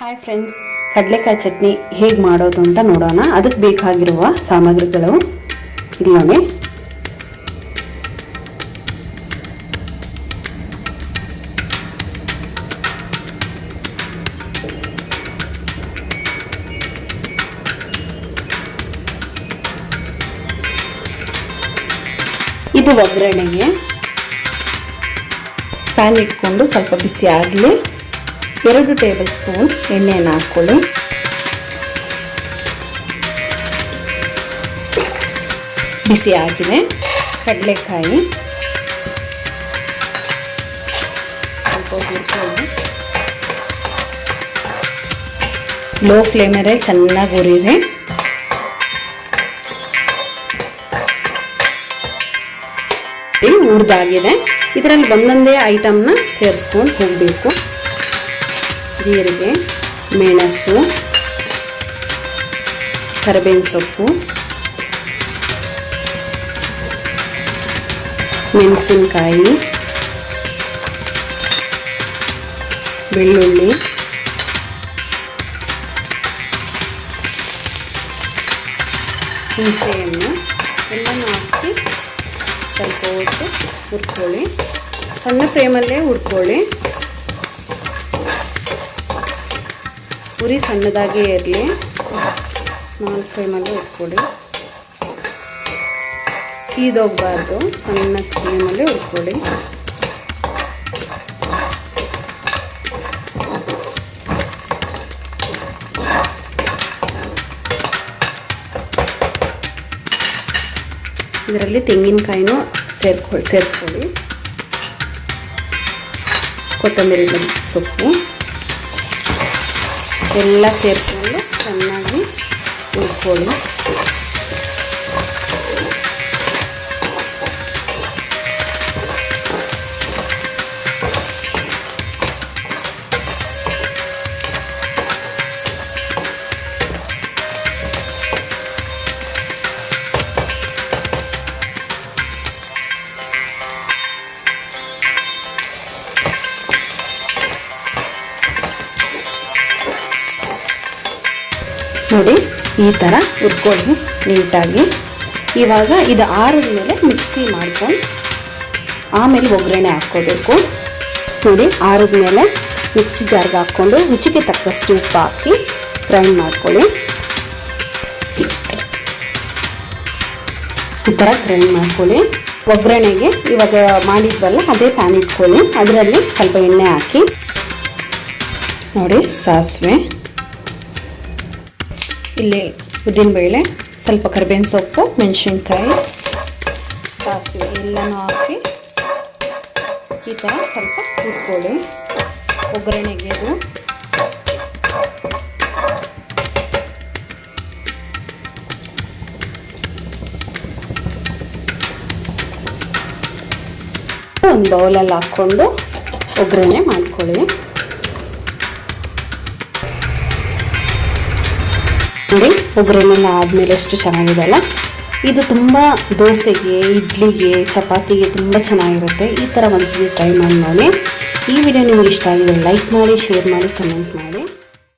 Hi friends ಕಡಲೆಕಾಯಿ ಚಟ್ನಿ ಹೇಗೆ ಮಾಡೋದು ಅಂತ ನೋಡೋಣ. ಅದಕ್ಕೆ ಬೇಕಾಗಿರುವ ಸಾಮಗ್ರಿಗಳು ಇಲ್ಲಿ ಇದು ಒಗ್ಗರಣೆಗೆ. ಪ್ಯಾನ್ ಇಟ್ಕೊಂಡು ಸ್ವಲ್ಪ ಬಿಸಿ ಆಗಲಿ. ಎರಡು ಟೇಬಲ್ ಸ್ಪೂನ್ ಎಣ್ಣೆಯನ್ನು ಹಾಕ್ಕೊಳ್ಳಿ. ಬಿಸಿ ಆಗಿದೆ. ಕಡಲೆಕಾಯಿ. ಲೋ ಫ್ಲೇಮಲ್ಲೇ ಚೆನ್ನಾಗಿ ಉರಿದೆ ಹುರಿದಾಗಿದೆ. ಇದರಲ್ಲಿ ಒಂದೊಂದೇ ಐಟಮ್ನ ಸೇರಿಸ್ಕೊಂಡು ಹೋಗಬೇಕು ಜೀರಿಗೆ, ಮೆಣಸು, ಕರಿಬೇವಿನ ಸೊಪ್ಪು, ಮೆಣಸಿನಕಾಯಿ, ಬೆಳ್ಳುಳ್ಳಿ, ಹುಣಸೆಹಣ್ಣು ಎಲ್ಲನೂ ಹಾಕಿ ಸ್ವಲ್ಪ ಹೊತ್ತು ಹುರ್ಕೊಳ್ಳಿ. ಸಣ್ಣ ಫ್ಲೇಮಲ್ಲೇ ಹುರ್ಕೊಳ್ಳಿ. ಉರಿ ಸಣ್ಣದಾಗಿ ಇರಲಿ. ಸ್ಮಾಲ್ ಫ್ಲೇಮಲ್ಲಿ ಹುರ್ಕೊಳ್ಳಿ ಸೀದೋಗಬಾರ್ದು. ಸಣ್ಣ ಫ್ಲೇಮಲ್ಲೇ ಹುರ್ಕೊಳ್ಳಿ ಇದರಲ್ಲಿ ತೆಂಗಿನಕಾಯಿನೂ ಸೇರ್ಕೊ ಸೇರಿಸ್ಕೊಳ್ಳಿ ಕೊತ್ತಂಬರಿ ಸೊಪ್ಪು. ಎಲ್ಲ ಸೇರಿಕೊಂಡು ಚೆನ್ನಾಗಿ ಹುರ್ಕೊಳ್ಳಿ. ನೋಡಿ ಈ ಥರ ಹುರ್ಕೊಳ್ಳಿ ನೀಟಾಗಿ. ಇವಾಗ ಇದು ಆರದ ಮೇಲೆ ಮಿಕ್ಸಿ ಮಾಡ್ಕೊಂಡು ಆಮೇಲೆ ಒಗ್ಗರಣೆ ಹಾಕ್ಕೋಬೇಕು. ನೋಡಿ ಆರದ ಮೇಲೆ ಮಿಕ್ಸಿ ಜಾರ್ಗೆ ಹಾಕ್ಕೊಂಡು ರುಚಿಗೆ ತಕ್ಕಷ್ಟು ಉಪ್ಪು ಹಾಕಿ ಗ್ರೈಂಡ್ ಮಾಡ್ಕೊಳ್ಳಿ. ಈ ಥರ ಗ್ರೈಂಡ್ ಮಾಡ್ಕೊಳ್ಳಿ. ಒಗ್ಗರಣೆಗೆ ಇವಾಗ ಮಾಡಿದ್ವಲ್ಲ, ಅದೇ ಪ್ಯಾನ್ ಇಟ್ಕೊಳ್ಳಿ. ಅದರಲ್ಲಿ ಸ್ವಲ್ಪ ಎಣ್ಣೆ ಹಾಕಿ. ನೋಡಿ ಸಾಸಿವೆ. ಇಲ್ಲಿ ಉದ್ದಿನಬೇಳೆ ಸ್ವಲ್ಪ ಕರಿಬೇವಿನ ಸೊಪ್ಪು, ಮೆಣಸಿನ್ಕಾಯಿ, ಸಾಸಿವೆ ಎಲ್ಲನೂ ಹಾಕಿ ಈ ಥರ ಸ್ವಲ್ಪ ಹುರ್ಕೊಳ್ಳಿ. ಒಗ್ಗರಣೆಗೆ ಇದು ಒಂದು ಬೌಲಲ್ಲಿ ಹಾಕ್ಕೊಂಡು ಒಗ್ಗರಣೆ ಮಾಡ್ಕೊಳ್ಳಿ. ನೋಡಿ ಒಬ್ಬರನ್ನೆಲ್ಲ ಆದಮೇಲೆ ಎಷ್ಟು ಚೆನ್ನಾಗಿದೆ ಅಲ್ಲ? ಇದು ತುಂಬ ದೋಸೆಗೆ, ಇಡ್ಲಿಗೆ, ಚಪಾತಿಗೆ ತುಂಬ ಚೆನ್ನಾಗಿರುತ್ತೆ. ಈ ಥರ ಒಂದ್ಸಲಿ ಟ್ರೈ ಮಾಡಿ ನೋಡಿ. ಈ ವಿಡಿಯೋ ನಿಮಗೆ ಇಷ್ಟ ಆಗಿದೆ ಲೈಕ್ ಮಾಡಿ ಶೇರ್ ಮಾಡಿ ಕಮೆಂಟ್ ಮಾಡಿ.